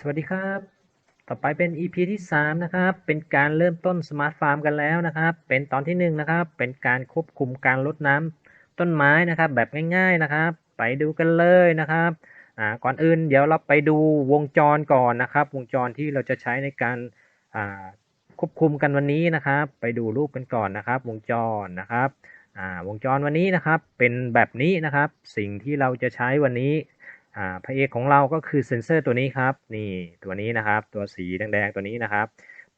สวัสดีครับ ต่อไปเป็น EP ที่ 3 นะครับ เป็นการเริ่มต้นสมาร์ทฟาร์มกันแล้วนะครับ เป็นตอนที่ 1 นะครับ เป็นการควบคุมการรดน้ำต้นไม้นะครับ แบบง่าย ๆนะครับ ไปดูกันเลยนะครับอ่าก่อนอื่นเดี๋ยวเราไปดูวงจรก่อนนะครับ วงจรที่เราจะใช้ในการอ่าควบคุมกันวันนี้นะครับ ไปดูรูปกันก่อนนะครับ วงจรนะครับอ่าวงจรวันนี้นะครับ เป็นแบบนี้นะครับ สิ่งที่เราจะใช้วันนี้ อ่าพระเอกของเราก็คือเซนเซอร์ตัวนี้ครับ นี่ตัวนี้นะครับ ตัวสีแดงๆตัวนี้นะครับ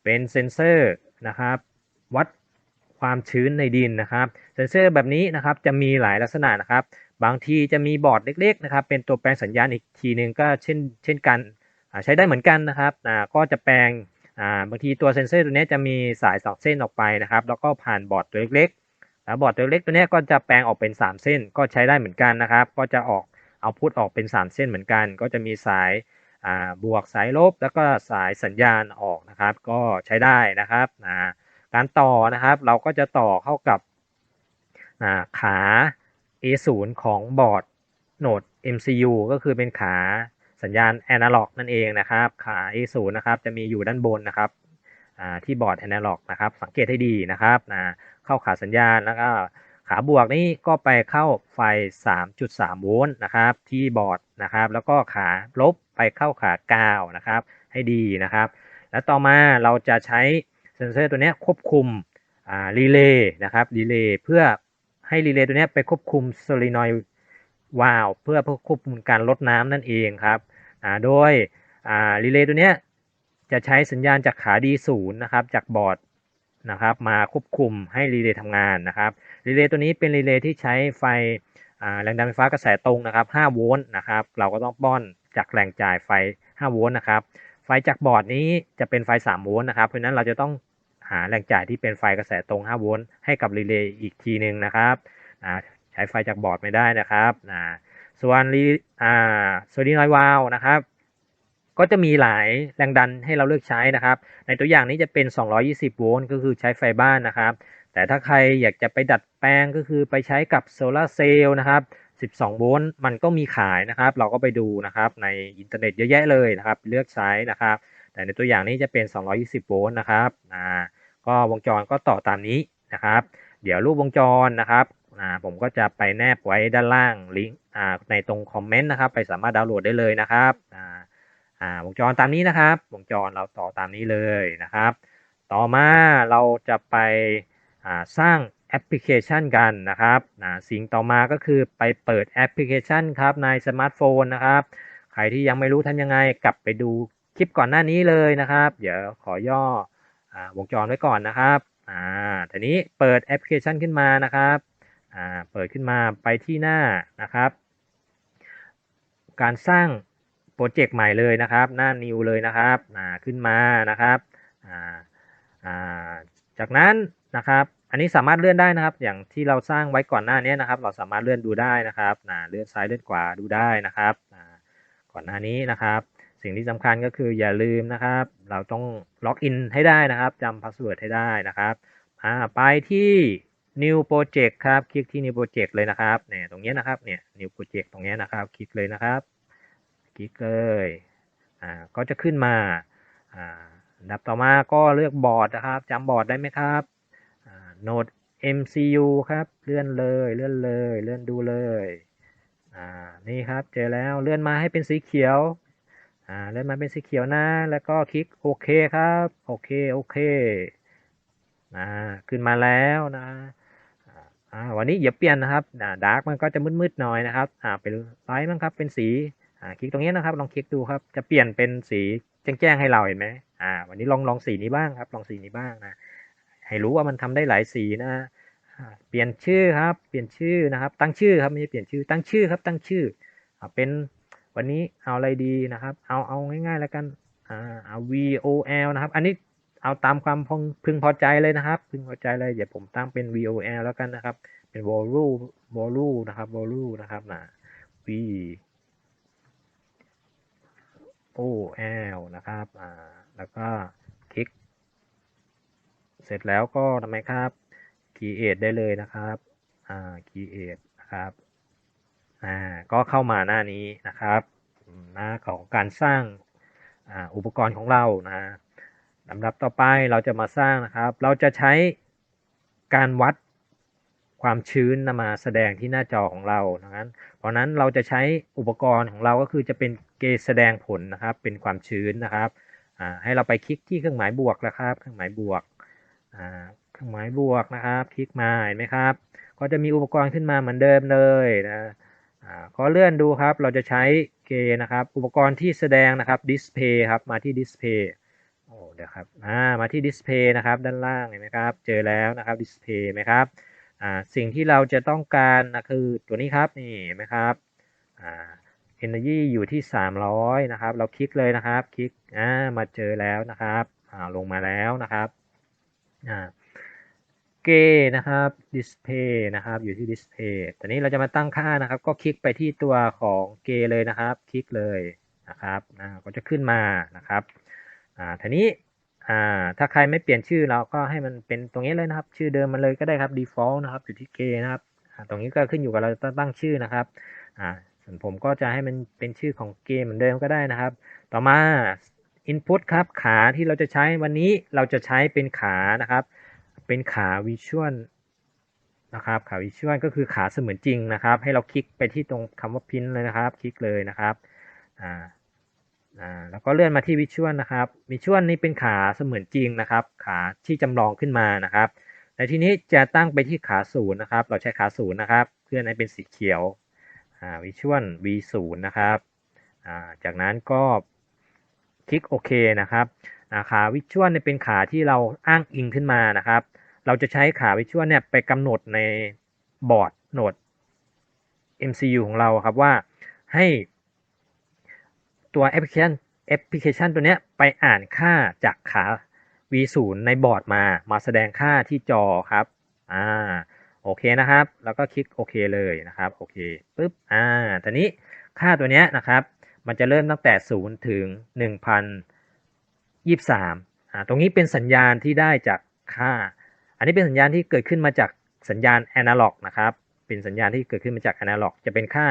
เป็นเซนเซอร์นะครับ วัดความชื้นในดินนะครับ เซนเซอร์แบบนี้นะครับจะมีหลายลักษณะนะครับ บางทีจะมีบอร์ดเล็ก ๆ นะครับ เป็นตัวแปลงสัญญาณอีกทีหนึ่งก็เช่น เช่นกันใช้ได้เหมือนกันนะครับอ่าก็จะแปลงอ่าบางทีตัวเซนเซอร์ตัวนี้จะมีสายสองเส้นออกไปนะครับ แล้วก็ผ่านบอร์ดตัวเล็กๆแล้วบอร์ดตัวเล็กตัวนี้ก็จะแปลงออกเป็น 3 เส้นก็ใช้ได้เหมือนกันนะครับ ก็จะออก เอาพุทออกเป็น 3 เส้นเหมือนกัน ก็จะมีสายาบวกสายลบ แล้วก็สายสัญญาณออกนะครับ ก็ใช้ได้นะครับการต่อนะครับเราก็จะต่อเข้ากับาขา A0 ของบอร์ดโหนด MCU ก็คือเป็นขาสัญญาณ Analog นั่นเองนะครับ ขา A0 นะครับจะมีอยู่ด้านบนนะครับที่บอร์ด Analog นะครับ สังเกตให้ดีนะครับเข้าขาสัญญาณแล้วก็ ขาบวกนี่ก็ไปเข้าไฟ 3.3 โวลต์นะครับที่บอร์ดนะครับ แล้วก็ขาลบไปเข้าขากานะครับให้ดีนะครับ แล้วต่อมาเราจะใช้เซ็นเซอร์ตัวนี้ควบคุมอ่ารีเลย์นะครับรีเลย์เพื่อให้รีเลย์ตัวนี้ไปควบคุมโซลินอยวาลเพื่อควบคุมการลดน้ำนั่นเองครับอ่าโดยอ่ารีเลย์ตัวนี้จะใช้สัญญาณจากขา D0 นะครับจากบอร์ด นะครับมาควบคุมให้รีเลย์ทำงานนะครับรีเลย์ตัวนี้เป็นรีเลย์ที่ใช้ไฟแรงดันไฟฟ้ากระแสตรงนะครับ 5 โวลต์นะครับเราก็ต้องป้อนจากแหล่งจ่ายไฟ 5 โวลต์นะครับไฟจากบอร์ดนี้จะเป็นไฟ 3 โวลต์นะครับเพราะฉะนั้นเราจะต้องหาแหล่งจ่ายที่เป็นไฟกระแสตรง 5 โวลต์ให้กับรีเลย์อีกทีหนึ่งนะครับใช้ไฟจากบอร์ดไม่ได้นะครับส่วนรีอ่าโซลินอยวาลนะครับ ก็จะมีหลายแรงดันให้เราเลือกใช้นะครับ ในตัวอย่างนี้จะเป็น 220 โวลต์ก็คือใช้ไฟบ้านนะครับ แต่ถ้าใครอยากจะไปดัดแปลงก็คือไปใช้กับโซลาร์เซลล์นะครับ 12 โวลต์มันก็มีขายนะครับ เราก็ไปดูนะครับในอินเทอร์เน็ตเยอะแยะเลยนะครับ เลือกใช้นะครับ แต่ในตัวอย่างนี้จะเป็น 220 โวลต์นะครับอ่าก็วงจรก็ต่อตามนี้นะครับ เดี๋ยวรูปวงจรนะครับอ่าผมก็จะไปแนบไว้ด้านล่างลิงก์อ่าในตรงคอมเมนต์นะครับ ไปสามารถดาวน์โหลดได้เลยนะครับ อ่าวงจรตามนี้นะครับ วงจรเราต่อตามนี้เลยนะครับ ต่อมาเราจะไปสร้างแอปพลิเคชันกันนะครับนะสิ่งต่อมาก็คือไปเปิดแอปพลิเคชันครับในสมาร์ทโฟนนะครับ ใครที่ยังไม่รู้ทำยังไงกลับไปดูคลิปก่อนหน้านี้เลยนะครับ เดี๋ยวขอย่ออวงจรไว้ก่อนนะครับอ่าทีนี้เปิดแอปพลิเคชันขึ้นมานะครับอ่าเปิดขึ้นมาไปที่หน้านะครับ การสร้าง โปรเจกต์ใหม่เลยนะครับ หน้า new เลยนะครับขึ้นมานะครับจากนั้นนะครับ อันนี้สามารถเลื่อนได้นะครับ อย่างที่เราสร้างไว้ก่อนหน้านี้นะครับ เราสามารถเลื่อนดูได้นะครับเลื่อนซ้ายเลื่อนขวาดูได้นะครับ ก่อนหน้านี้นะครับ สิ่งที่สำคัญก็คืออย่าลืมนะครับ เราต้องล็อกอินให้ได้นะครับจำพาสเวิร์ดให้ได้นะครับไปที่ new project ครับ คลิกที่ new project เลยนะครับ เนี่ย ตรงนี้นะครับ เนี่ย new project ตรงนี้นะครับ คลิกเลยนะครับ คลิกเลยอ่าก็จะขึ้นมาอ่าดับต่อมาก็เลือกบอร์ดนะครับจำบอร์ดได้ไหมครับโนด MCU ครับ เลื่อนเลยเลื่อนเลย เลื่อนดูเลยอ่านี่ครับเจอแล้วเลื่อนมาให้เป็นสีเขียวอ่าเลื่อนมาเป็นสีเขียวนะแล้วก็คลิกโอเคครับโอเคโอเคอ่าขึ้นมาแล้วนะอ่าวันนี้อย่าเปลี่ยนนะครับดาร์กมันก็จะมืดๆหน่อยนะครับอ่าเป็นไลท์มั้งครับเป็นสี อ่าคลิกตรงนี้นะครับ ลองคลิกดูครับ จะเปลี่ยนเป็นสีแจ้งๆให้เราเห็นไหมอ่า วันนี้ลองลองสีนี้บ้างครับ ลองสีนี้บ้างนะ ให้รู้ว่ามันทำได้หลายสีนะเปลี่ยนชื่อครับ เปลี่ยนชื่อนะครับ ตั้งชื่อครับไม่ใช่เปลี่ยนชื่อ ตั้งชื่อครับ ตั้งชื่ออเป็นวันนี้เอาอะไรดีนะครับ เอาเอาง่ายๆแล้วกัน อ่าเอา VOL นะครับ อันนี้เอาตามความพ,พึงพอใจเลยนะครับ พึงพอใจเลย เดี๋ยวผมตั้งเป็น VOL แล้วกันนะครับ เป็น volume volume นะครับ volume นะครับนะ V O L นะครับ อ่า แล้วก็คลิก เสร็จแล้วก็ทำไมครับ create ได้เลยนะครับ อ่า create นะครับ อ่า ก็เข้ามาหน้านี้นะครับหน้าของการสร้างอ่าอุปกรณ์ของเรานะลำดับต่อไปเราจะมาสร้างนะครับ เราจะใช้การวัดความชื้นนำมาแสดงที่หน้าจอของเรานะครับเพราะนั้นเราจะใช้อุปกรณ์ของเราก็คือจะเป็น เกแสดงผลนะครับ เป็นความชื้นนะครับให้เราไปคลิกที่เครื่องหมายบวกนะครับ เครื่องหมายบวกเครื่องหมายบวกนะครับ คลิกมาเห็นไหมครับ ก็จะมีอุปกรณ์ขึ้นมาเหมือนเดิมเลยนะขอเลื่อนดูครับ เราจะใช้เกนะครับ อุปกรณ์ที่แสดงนะครับดิสเพย์ครับ มาที่ดิสเพย์โอ้เดี๋ยวครับมาที่ดิสเพย์นะครับ ด้านล่างเห็นไหมครับ เจอแล้วนะครับดิสเพย์ไหมครับสิ่งที่เราจะต้องการนะคือตัวนี้ครับนี่เห็นไหมครับ energy อยู่ที่ 300 นะครับ เราคลิกเลยนะครับ คลิกอ่ามาเจอแล้วนะครับอ่าลงมาแล้วนะครับอ่าเกนะครับ display นะครับ อยู่ที่ display ตอนนี้เราจะมาตั้งค่านะครับ ก็คลิกไปที่ตัวของเกเลยนะครับ คลิกเลยนะครับอ่าก็จะขึ้นมานะครับอ่าทีนี้อ่าถ้าใครไม่เปลี่ยนชื่อเราก็ให้มันเป็นตรงนี้เลยนะครับ ชื่อเดิมมันเลยก็ได้ครับ default นะครับ อยู่ที่เกนะครับอ่าตรงนี้ก็ขึ้นอยู่กับเราจะตั้งชื่อนะครับอ่า ส่วนผมก็จะให้มันเป็นชื่อของเกมเหมือนเดิมก็ได้นะครับ ต่อมา input ครับ ขาที่เราจะใช้วันนี้เราจะใช้เป็นขานะครับ เป็นขาวิชวลนะครับขาวิชวลก็คือขาเสมือนจริงนะครับ ให้เราคลิกไปที่ตรงคำว่าพิมพ์เลยนะครับ คลิกเลยนะครับอ่าอ่าแล้วก็เลื่อนมาที่วิชวลนะครับวิชวลนี้เป็นขาเสมือนจริงนะครับ ขาที่จำลองขึ้นมานะครับแต่ทีนี้จะตั้งไปที่ขาศูนย์นะครับ เราใช้ขาศูนย์นะครับเพื่อนให้เป็นสีเขียว วิชวล v ศูนะครับจากนั้นก็คลิกโอเคนะครับขาวิชวลเนี่ยเป็นขาที่เราอ้างอิงขึ้นมานะครับ เราจะใช้ขาวิชวลเนี่ยไปกำหนดในบอร์ดโหนด MCU ของเราครับว่าให้ตัวแอปพลิเคชันแอปพลิเคชันตัวเนี้ยไปอ่านค่าจากขา V0 ในบอร์ดมา มาแสดงค่าที่จอครับ อ่า โอเคนะครับ แล้วก็คลิกโอเคเลยนะครับโอเคปุ๊บอ่าตอนนี้ค่าตัวเนี้ยนะครับ มันจะเริ่มตั้งแต่ 0 ถึง 1,023อ่าตรงนี้เป็นสัญญาณที่ได้จากค่า อันนี้เป็นสัญญาณที่เกิดขึ้นมาจากสัญญาณแอนะล็อกนะครับเป็นสัญญาณที่เกิดขึ้นมาจากแอนะล็อกจะเป็นค่า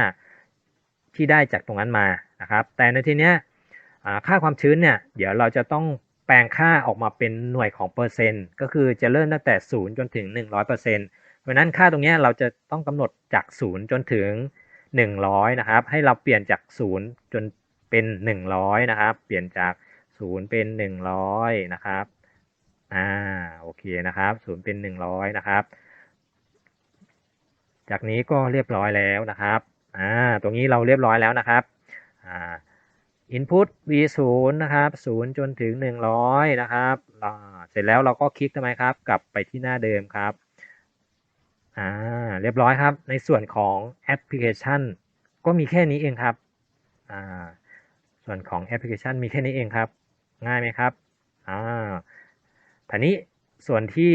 ที่ได้จากตรงนั้นมานะครับ แต่ในทีเนี้ยค่าความชื้นเนี่ยเดี๋ยวเราจะต้องแปลงค่าออกมาเป็นหน่วยของเปอร์เซ็นต์ ก็คือจะเริ่มตั้งแต่ 0 จนถึง 100%เราะนั้นค่าตรงนี้เราจะต้องกำหนดจาก 0 จนถึง 100 นะครับ ให้เราเปลี่ยนจาก 0 จนเป็น 100 นะครับ เปลี่ยนจาก 0 เป็น 100 นะครับ อ่า โอเคนะครับ 0 เป็น 100 นะครับ จากนี้ก็เรียบร้อยแล้วนะครับ อ่า ตรงนี้เราเรียบร้อยแล้วนะครับ อ่า input v 0นะครับ 0 จนถึง 100 นะครับ เสร็จแล้วเราก็คลิกทำไมครับ กลับไปที่หน้าเดิมครับ อ่าเรียบร้อยครับ ในส่วนของแอปพลิเคชัน ก็มีแค่นี้เองครับอ่าส่วนของแอปพลิเคชันมีแค่นี้เองครับ ง่ายไหมครับอ่าทีนี้ส่วนที่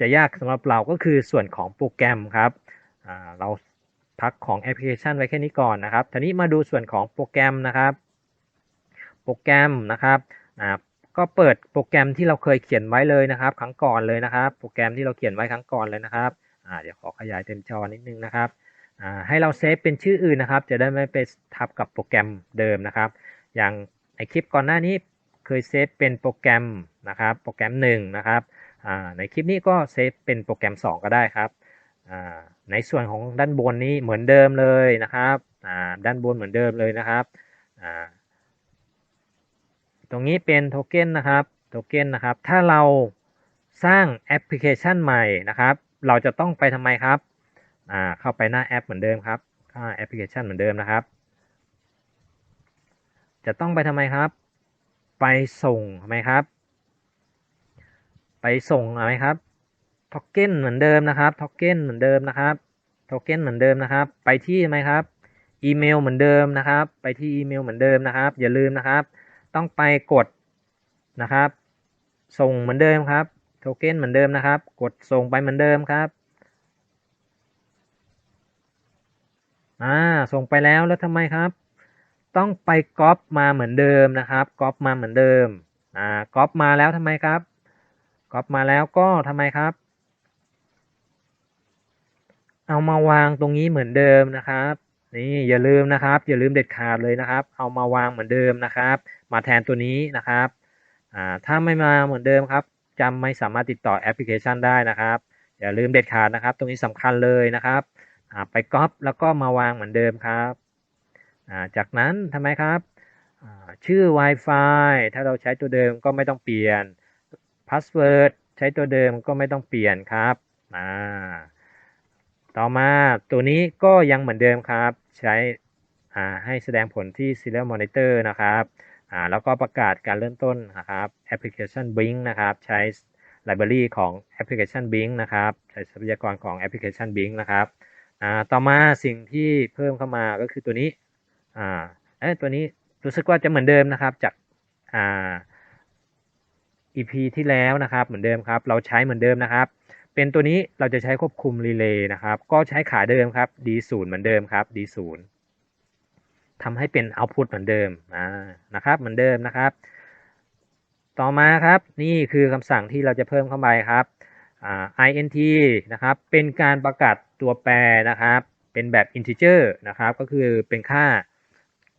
จะยากสำหรับเราก็คือส่วนของโปรแกรมครับอ่าเราพักของแอปพลิเคชันไว้แค่นี้ก่อนนะครับทีนี้มาดูส่วนของโปรแกรมนะครับ โปรแกรมนะครับอ่าก็เปิดโปรแกรมที่เราเคยเขียนไว้เลยนะครับ ครั้งก่อนเลยนะครับ โปรแกรมที่เราเขียนไว้ครั้งก่อนเลยนะครับ เดี๋ยวขอขยายเต็มจอนิดนึงนะครับอ่าให้เราเซฟเป็นชื่ออื่นนะครับ จะได้ไม่ไปทับกับโปรแกรมเดิมนะครับ อย่างในคลิปก่อนหน้านี้เคยเซฟเป็นโปรแกรมนะครับโปรแกรม1นะครับอ่าในคลิปนี้ก็เซฟเป็นโปรแกรม 2 ก็ได้ครับในส่วนของด้านบนนี้เหมือนเดิมเลยนะครับด้านบนเหมือนเดิมเลยนะครับตรงนี้เป็นโทเค็นนะครับโทเค็นนะครับถ้าเราสร้างแอปพลิเคชันใหม่นะครับ เราจะต้องไปทำไมครับเข้าไปหน้าแอปเหมือนเดิมครับแอปพลิเคชันเหมือนเดิมนะครับ จะต้องไปทำไมครับ ไปส่งทำไมครับ ไปส่งอะไรครับท็อกเก้นเหมือนเดิมนะครับท็อกเก้นเหมือนเดิมนะครับท็อกเก้นเหมือนเดิมนะครับ ไปที่ไหมครับอีเมลเหมือนเดิมนะครับ ไปที่อีเมลเหมือนเดิมนะครับ อย่าลืมนะครับ ต้องไปกดนะครับ ส่งเหมือนเดิมครับ โทเก้นเหมือนเดิมนะครับ กดส่งไปเหมือนเดิมครับอ่าส่งไปแล้วแล้วทำไมครับ ต้องไปก๊อปมาเหมือนเดิมนะครับก๊อปมาเหมือนเดิมอ่าก๊อปมาแล้วทำไมครับก๊อปมาแล้วก็ทำไมครับ เอามาวางตรงนี้เหมือนเดิมนะครับนี่อย่าลืมนะครับ อย่าลืมเด็ดขาดเลยนะครับ เอามาวางเหมือนเดิมนะครับ มาแทนตัวนี้นะครับอ่าถ้าไม่มาเหมือนเดิมครับ จำไม่สามารถติดต่อแอปพลิเคชันได้นะครับ อย่าลืมเด็ดขาดนะครับ ตรงนี้สำคัญเลยนะครับ ไปก๊อปแล้วก็มาวางเหมือนเดิมครับ จากนั้นทำไมครับ ชื่อ Wi-Fi ถ้าเราใช้ตัวเดิมก็ไม่ต้องเปลี่ยน Password ใช้ตัวเดิมก็ไม่ต้องเปลี่ยนครับต่อมาตัวนี้ก็ยังเหมือนเดิมครับ ใช้ให้แสดงผลที่ Serial Monitor นะครับ อ่าแล้วก็ประกาศการเริ่มต้นนะครับแอปพลิเคชัน Blink นะครับใช้ Library ของแอปพลิเคชัน Blink นะครับใช้ทรัพยากรของแอปพลิเคชัน Blink นะครับอ่าต่อมาสิ่งที่เพิ่มเข้ามาก็คือตัวนี้อ่าเอ้ตัวนี้รู้สึกว่าจะเหมือนเดิมนะครับจากอ่า EP ที่แล้วนะครับเหมือนเดิมครับ เราใช้เหมือนเดิมนะครับ เป็นตัวนี้เราจะใช้ควบคุมรีเลย์นะครับ ก็ใช้ขาเดิมครับ D0 เหมือนเดิมครับ D0 ทำให้เป็น output เหมือนเดิมนะครับ เหมือนเดิมนะครับ ต่อมาครับนี่คือคำสั่งที่เราจะเพิ่มเข้าไปครับ int นะครับ เป็นการประกาศตัวแปรนะครับ เป็นแบบ integer นะครับ ก็คือเป็นค่า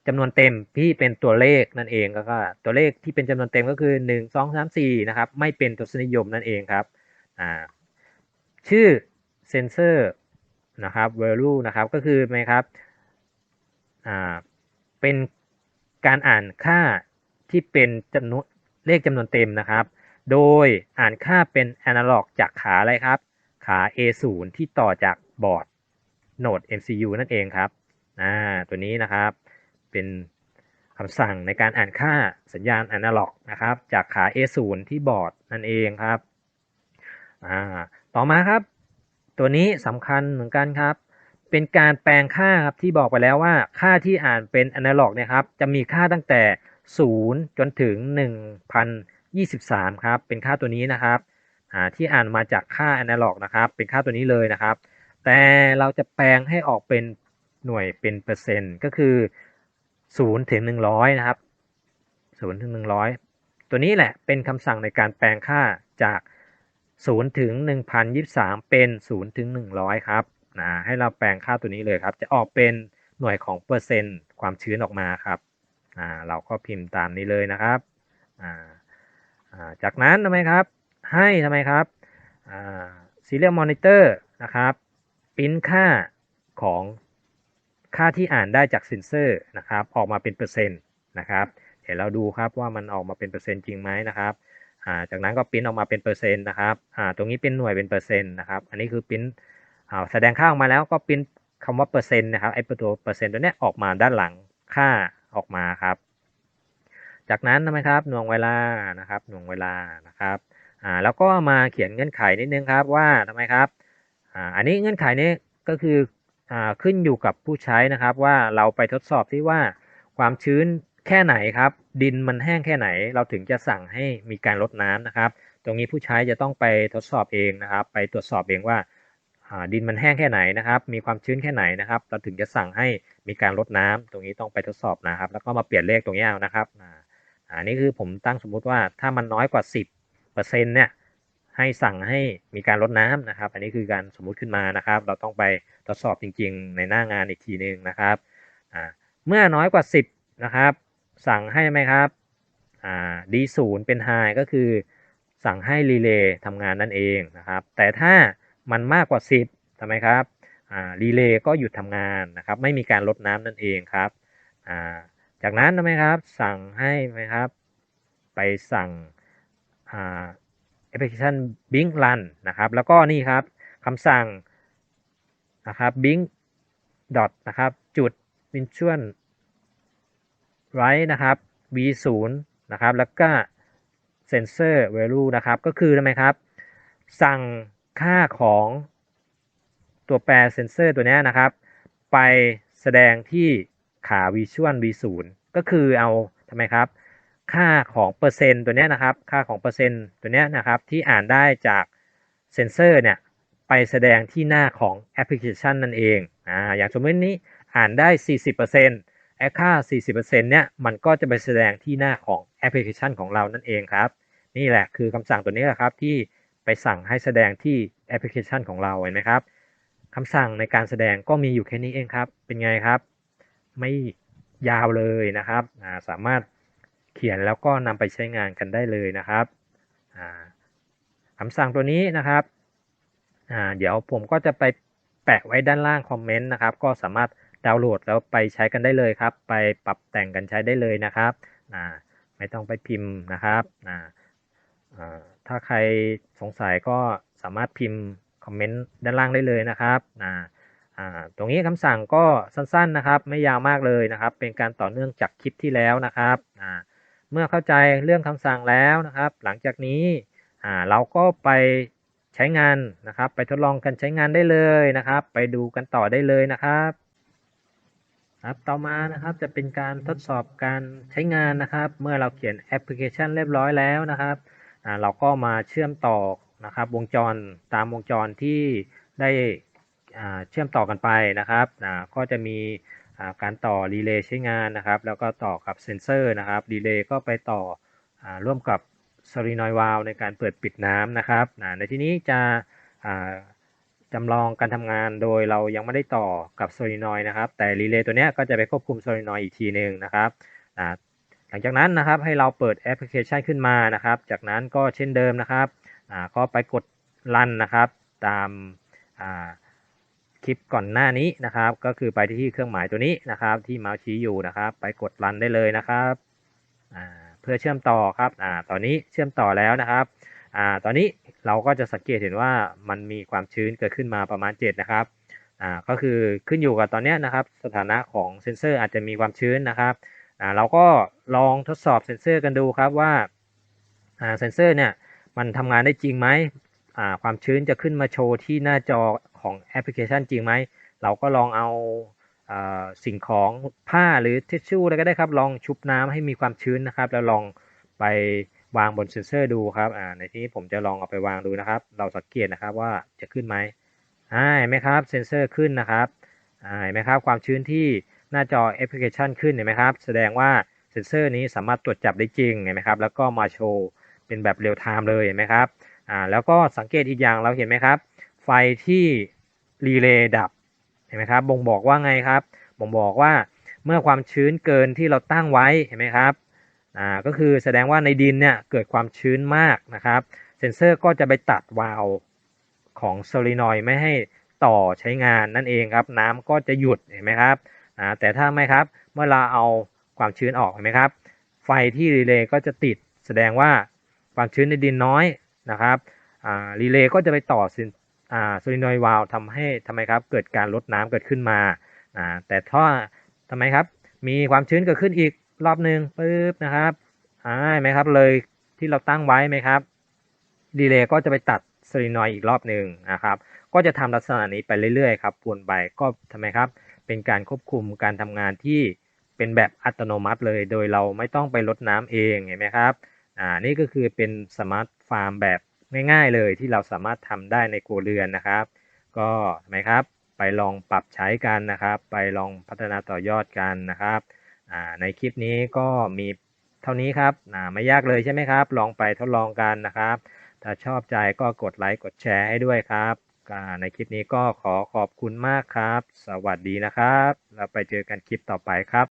จำนวนเต็มที่เป็นตัวเลขนั่นเองก็ตัวเลขที่เป็นจำนวนเต็มก็คือ 1 2 3 4 นะครับ ไม่เป็นทศนิยมนั่นเองครับชื่อ sensor นะครับ value นะครับ ก็คือไหมครับ อ่าเป็นการอ่านค่าที่เป็นจำนวนเลขจำนวนเต็มนะครับ โดยอ่านค่าเป็น analog จากขาอะไรครับ ขา A0 ที่ต่อจากบอร์ดโหนด MCU นั่นเองครับอ่าตัวนี้นะครับเป็นคำสั่งในการอ่านค่าสัญญาณแอนาล็อกนะครับจากขา A0 ที่บอร์ดนั่นเองครับอ่าต่อมาครับ ตัวนี้สำคัญเหมือนกันครับ เป็นการแปลงค่าครับที่บอกไปแล้วว่าค่าที่อ่านเป็นอนาล็อกเนี่ยครับจะมีค่าตั้งแต่ 0 จนถึง 1023 ครับ เป็นค่าตัวนี้นะครับที่อ่านมาจากค่าอนาล็อกนะครับ เป็นค่าตัวนี้เลยนะครับ แต่เราจะแปลงให้ออกเป็นหน่วยเป็นเปอร์เซ็นต์ ก็คือ 0 ถึง 100 นะครับ 0 ถึง 100 ตัวนี้แหละเป็นคำสั่งในการแปลงค่าจาก 0 ถึง 1023 เป็น 0 ถึง 100 ครับ นะให้เราแปลงค่าตัวนี้เลยครับ จะออกเป็นหน่วยของเปอร์เซ็นต์ความชื้นออกมาครับอ่าเราก็พิมพ์ตามนี้เลยนะครับอ่าาจากนั้นทำไมครับ ให้ทำไมครับอ่า serial monitor นะครับปริ้นค่าของค่าที่อ่านได้จากเซนเซอร์นะครับ ออกมาเป็นเปอร์เซ็นต์นะครับเดี๋ยวเราดูครับว่ามันออกมาเป็นเปอร์เซ็นต์จริงไหมนะครับาจากนั้นก็ปริ้นออกมาเป็นเปอร์เซ็นต์นะครับตรงนี้เป็นหน่วยเป็นเปอร์เซ็นต์นะครับ อันนี้คือปริ้น นอ่าแสดงค่าออกมาแล้วก็ปริ้นคำว่าเปอร์เซ็นต์นะครับไอ้ตัวเปอร์เซ็นต์ตัวเนี้ยออกมาด้านหลังค่าออกมาครับ จากนั้นนะครับหน่วงเวลานะครับหน่วงเวลานะครับอ่าแล้วก็มาเขียนเงื่อนไขนิดนึงครับว่าทำไมครับอ่าอันนี้เงื่อนไขนี้ก็คืออ่าขึ้นอยู่กับผู้ใช้นะครับว่าเราไปทดสอบที่ว่าความชื้นแค่ไหนครับ ดินมันแห้งแค่ไหน เราถึงจะสั่งให้มีการลดน้ำนะครับ ตรงนี้ผู้ใช้จะต้องไปทดสอบเองนะครับ ไปตรวจสอบเองว่า ดินมันแห้งแค่ไหนนะครับ มีความชื้นแค่ไหนนะครับ เราถึงจะสั่งให้มีการลดน้ำตรงนี้ต้องไปทดสอบนะครับ แล้วก็มาเปลี่ยนเลขตรงนี้เอานะครับอ่าอันนี้คือผมตั้งสมมุติว่าถ้ามันน้อยกว่า 10เปอร์เซ็นต์เนี่ยให้สั่งให้มีการลดน้ำนะครับ อันนี้คือการสมมุติขึ้นมานะครับ เราต้องไปทดสอบจริง ๆ ในหน้างานอีกทีหนึ่งนะครับอ่าเมื่อน้อยกว่า 10นะครับ สั่งให้ไหมครับอ่า D0 เป็น high ก็คือสั่งให้รีเลย์ทำงานนั่นเองนะครับ แต่ถ้า มันมากกว่า 10ทำไมครับรีเลย์ก็หยุดทำงานนะครับไม่มีการลดน้ำนั่นเองครับาจากนั้นทำไมครับสั่งให้ไหมครับไปสั่งแอปพลิเคชัน Bing Run นะครับแล้วก็นี่ครับคำสั่งนะครับ Bing dot นะครับจุด visual right นะครับ v0 นะครับแล้วก็ sensor value นะครับก็คือทำไมครับสั่ง ค่าของตัวแปรเซนเซอร์ตัวนี้นะครับ ไปแสดงที่ขา visual v0 ก็คือเอาทำไมครับ ค่าของเปอร์เซ็นต์ตัวนี้นะครับ ค่าของเปอร์เซ็นต์ตัวนี้นะครับ ที่อ่านได้จากเซนเซอร์เนี่ย ไปแสดงที่หน้าของแอปพลิเคชันนั่นเองอ่าอย่างสมมตินี้อ่านได้ 40%ไอ้ค่า 40%เนี่ยมันก็จะไปแสดงที่หน้าของแอปพลิเคชันของเรานั่นเองครับ นี่แหละคือคำสั่งตัวนี้แหละครับที่ ไปสั่งให้แสดงที่แอปพลิเคชันของเราเห็นไหมครับคำสั่งในการแสดงก็มีอยู่แค่นี้เองครับ เป็นไงครับ ไม่ยาวเลยนะครับาสามารถเขียนแล้วก็นำไปใช้งานกันได้เลยนะครับคำสั่งตัวนี้นะครับเดี๋ยวผมก็จะไปแปะไว้ด้านล่างคอมเมนต์นะครับ ก็สามารถดาวน์โหลดแล้วไปใช้กันได้เลยครับ ไปปรับแต่งกันใช้ได้เลยนะครับไม่ต้องไปพิมพ์นะครับ ถ้าใครสงสัยก็สามารถพิมพ์คอมเมนต์ด้านล่างได้เลยนะครับตรงนี้คำสั่งก็สั้นๆนะครับ ไม่ยาวมากเลยนะครับ เป็นการต่อเนื่องจากคลิปที่แล้วนะครับเมื่อเข้าใจเรื่องคำสั่งแล้วนะครับ หลังจากนี้เราก็ไปใช้งานนะครับ ไปทดลองกันใช้งานได้เลยนะครับ ไปดูกันต่อได้เลยนะครับครับต่อมานะครับจะเป็นการทดสอบการใช้งานนะครับ เมื่อเราเขียนแอปพลิเคชันเรียบร้อยแล้วนะครับ เราก็มาเชื่อมต่อนะครับวงจรตามวงจรที่ได้เชื่อมต่อกันไปนะครับก็จะมีการต่อรีเลย์ใช้งานนะครับ แล้วก็ต่อกับเซนเซอร์นะครับรีเลย์ก็ไปต่ออร่วมกับโซลินอยวาลในการเปิดปิดน้ำนะครับในที่นี้จะจำลองการทำงานโดยเรายังไม่ได้ต่อกับโซลินอยนะครับ แต่รีเลย์ตัวนี้ก็จะไปควบคุมโซลินอยอีกทีหนึ่งนะครับ ลังจากนั้นนะครับให้เราเปิดแอปพลิเคชันขึ้นมานะครับ จากนั้นก็เช่นเดิมนะครับก็ไปกดรันนะครับตามคลิปก่อนหน้านี้นะครับ ก็คือไปที่เครื่องหมายตัวนี้นะครับ ที่เมาส์ชี้อยู่นะครับ ไปกดรันได้เลยนะครับเพื่อเชื่อมต่อครับอตอนนี้เชื่อมต่อแล้วนะครับอตอนนี้เราก็จะสังเกตเห็นว่ามันมีความชื้นเกิดขึ้นมาประมาณ 7 นะครับก็คือขึ้นอยู่กับตอนนี้นะครับ สถานะของเซ็นเซอร์อาจจะมีความชื้นนะครับเราก็ ลองทดสอบเซ็นเซอร์กันดูครับว่าเซ็นเซอร์เนี่ยมันทำงานได้จริงไหมความชื้นจะขึ้นมาโชว์ที่หน้าจอของแอปพลิเคชันจริงไหม เราก็ลองเอาอาสิ่งของผ้าหรือทิชชู่อะไรก็ได้ครับ ลองชุบน้ำให้มีความชื้นนะครับ แล้วลองไปวางบนเซ็นเซอร์ดูครับในที่นี้ผมจะลองเอาไปวางดูนะครับ เราสังเกตนะครับว่าจะขึ้นไหมเห็นไหมครับเซ็นเซอร์ขึ้นนะครับเห็นไหมครับความชื้นที่หน้าจอแอปพลิเคชันขึ้นเห็นไหมครับ แสดงว่า เซ็นเซอร์นี้สามารถตรวจจับได้จริงเห็นไหมครับ แล้วก็มาโชว์เป็นแบบเรียลไทม์เลยเห็นไหมครับอ่าแล้วก็สังเกตอีกอย่างเราเห็นไหมครับ ไฟที่รีเลย์ดับเห็นไหมครับบ่งบอกว่าไงครับบ่งบอกว่าเมื่อความชื้นเกินที่เราตั้งไว้เห็นไหมครับอ่าก็คือแสดงว่าในดินเนี่ยเกิดความชื้นมากนะครับ เซ็นเซอร์ก็จะไปตัดวาล์วของโซลินอยไม่ให้ต่อใช้งานนั่นเองครับ น้ำก็จะหยุดเห็นไหมครับอ่าแต่ถ้าไม่ครับเมื่อเราเอา ความชื้นออกเห็นไหมครับ ไฟที่รีเลย์ก็จะติดแสดงว่าความชื้นในดินน้อยนะครับรีเลย์ก็จะไปต่อโซลินอยด์วาล์วทำให้ทำไมครับเกิดการลดน้ำเกิดขึ้นมาแต่ถ้าทำไมครับมีความชื้นเกิดขึ้นอีกรอบหนึ่งปึ๊บนะครับอ่าเห็นไหมครับเลยที่เราตั้งไว้ไหมครับรีเลย์ก็จะไปตัดโซลินอยด์อีกรอบหนึ่งนะครับ ก็จะทำลักษณะนี้ไปเรื่อยๆครับวนไปก็ทำไมครับ เป็นการควบคุมการทำงานที่ เป็นแบบอัตโนมัติเลย โดยเราไม่ต้องไปลดน้ำเองเห็นไหมครับอ่านี่ก็คือเป็นสมาร์ทฟาร์มแบบง่ายๆเลยที่เราสามารถทำได้ในครัวเรือนนะครับ ก็ทำไมครับไปลองปรับใช้กันนะครับ ไปลองพัฒนาต่อยอดกันนะครับอ่าในคลิปนี้ก็มีเท่านี้ครับอ่าไม่ยากเลยใช่ไหมครับ ลองไปทดลองกันนะครับ ถ้าชอบใจก็กดไลค์กดแชร์ให้ด้วยครับอ่าในคลิปนี้ก็ขอขอบคุณมากครับ สวัสดีนะครับ แล้วไปเจอกันคลิปต่อไปครับ